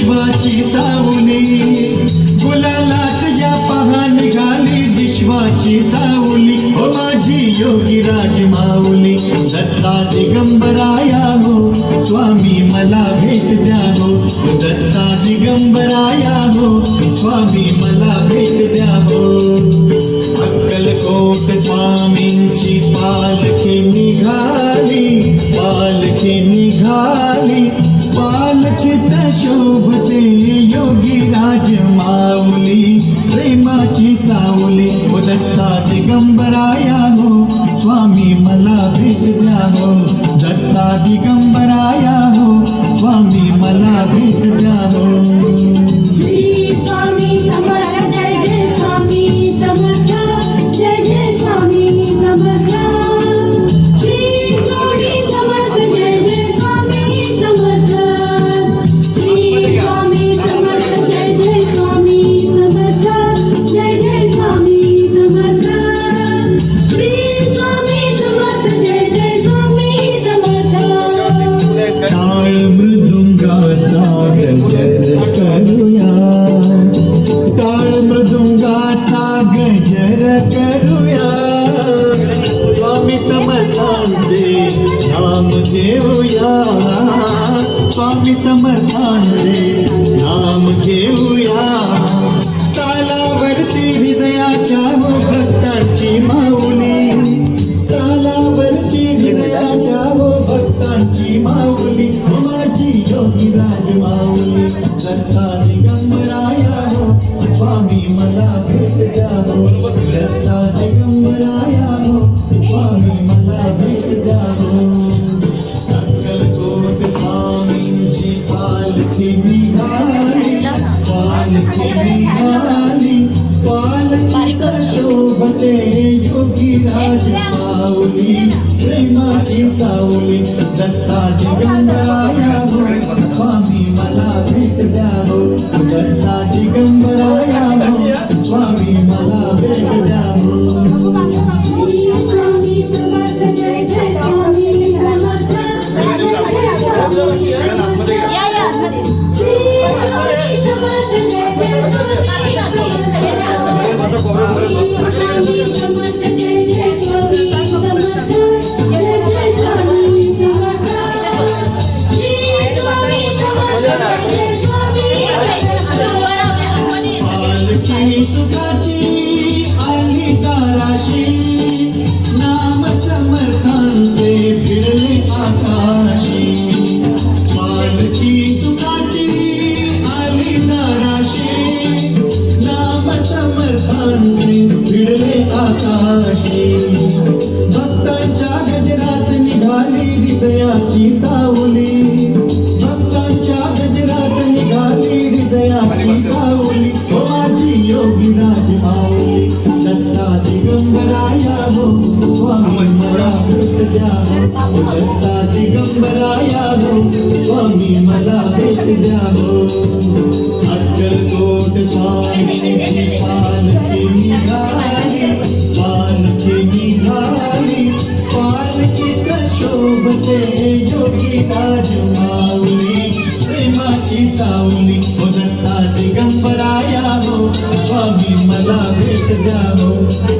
विश्वाची सावली. गुलालात या पहा निघाली विश्वाची सावली. हो माझी योगी राज दत्ता दिगंबराया हो स्वामी मला भेट द्या हो दत्ता दिगंबराया हो स्वामी मला भेट द्या हो अक्कलकोट स्वामींची पालखी निघाली. पालखी निघाली. प्रेमाची सावली ओ दत्ता दिगंबराया हो स्वामी मला भेट द्या हो दत्ता दिगंबराया हो स्वामी मला भेट द्या हो करूया स्वामी समर्थांचे नाम घेऊया. स्वामी समर्थांचे नाम घेऊया. तालावरती हृदयाच्या हो भक्तांची माऊली. तालावरती हृदयाच्या हो भक्तांची माऊली. माझी योगी राज माऊली प्रेमाची सावली दत्ताची गंगा स्वामी मला भेट द्या दत्ता हृदयाची सावली. भक्तांच्या गजरात निघाली हृदयाची सावली. हो माझी योगी राज माऊली दत्ता दिगंबराया हो स्वामी मला भेट द्या. हो दत्ता दिगंबराया हो स्वामी मला भेट द्या. हो अक्कलकोट स्वामींची सावली हो दत्ता दिगंबर आया हो स्वामी मला भेट द्या हो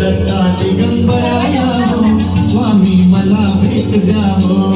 दत्ता दिगंबर आया हो स्वामी मला भेट द्या हो